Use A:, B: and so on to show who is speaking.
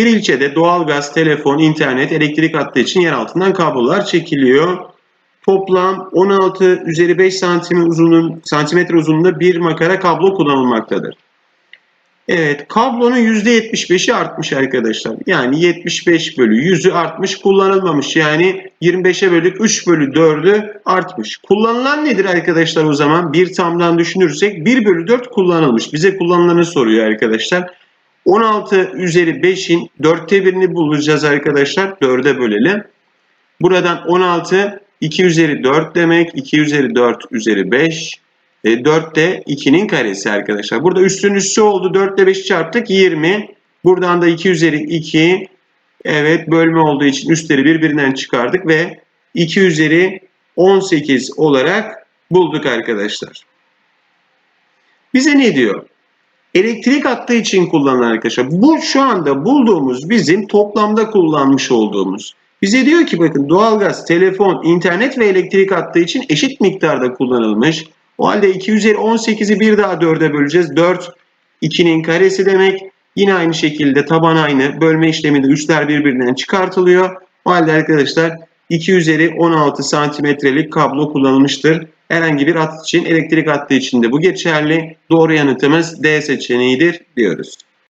A: Bir ilçede doğalgaz, telefon, internet, elektrik hattı için yer altından kablolar çekiliyor. Toplam 16 üzeri 5 santim uzunluğun, santimetre uzunluğunda bir makara kablo kullanılmaktadır. Evet, kablonun %75'i artmış arkadaşlar. Yani 75 bölü 100'ü artmış, kullanılmamış. Yani 25'e bölük 3 bölü 4'ü artmış. Kullanılan nedir arkadaşlar o zaman? Bir tamdan düşünürsek 1 bölü 4 kullanılmış. Bize kullanılanı soruyor arkadaşlar. 16 üzeri 5'in 4'te birini bulacağız arkadaşlar. 4'e bölelim. Buradan 16 2 üzeri 4 demek. 2 üzeri 4 üzeri 5. E, 4 de 2'nin karesi arkadaşlar. Burada üstün üssü oldu. 4 ile 5 çarptık 20. Buradan da 2 üzeri 2. Evet bölme olduğu için üstleri birbirinden çıkardık ve 2 üzeri 18 olarak bulduk arkadaşlar. Bize ne diyor? Elektrik hattı için kullanılan arkadaşlar. Bu şu anda bulduğumuz bizim toplamda kullanmış olduğumuz. Bize diyor ki bakın doğalgaz, telefon, internet ve elektrik hattı için eşit miktarda kullanılmış. O halde 2 üzeri 18'i bir daha 4'e böleceğiz. 4 2'nin karesi demek. Yine aynı şekilde taban aynı. Bölme işleminde üstler birbirinden çıkartılıyor. O halde arkadaşlar 2 üzeri 16 santimetrelik kablo kullanılmıştır. Herhangi bir hat için elektrik hattı için de bu geçerli. Doğru yanıtımız D seçeneğidir diyoruz.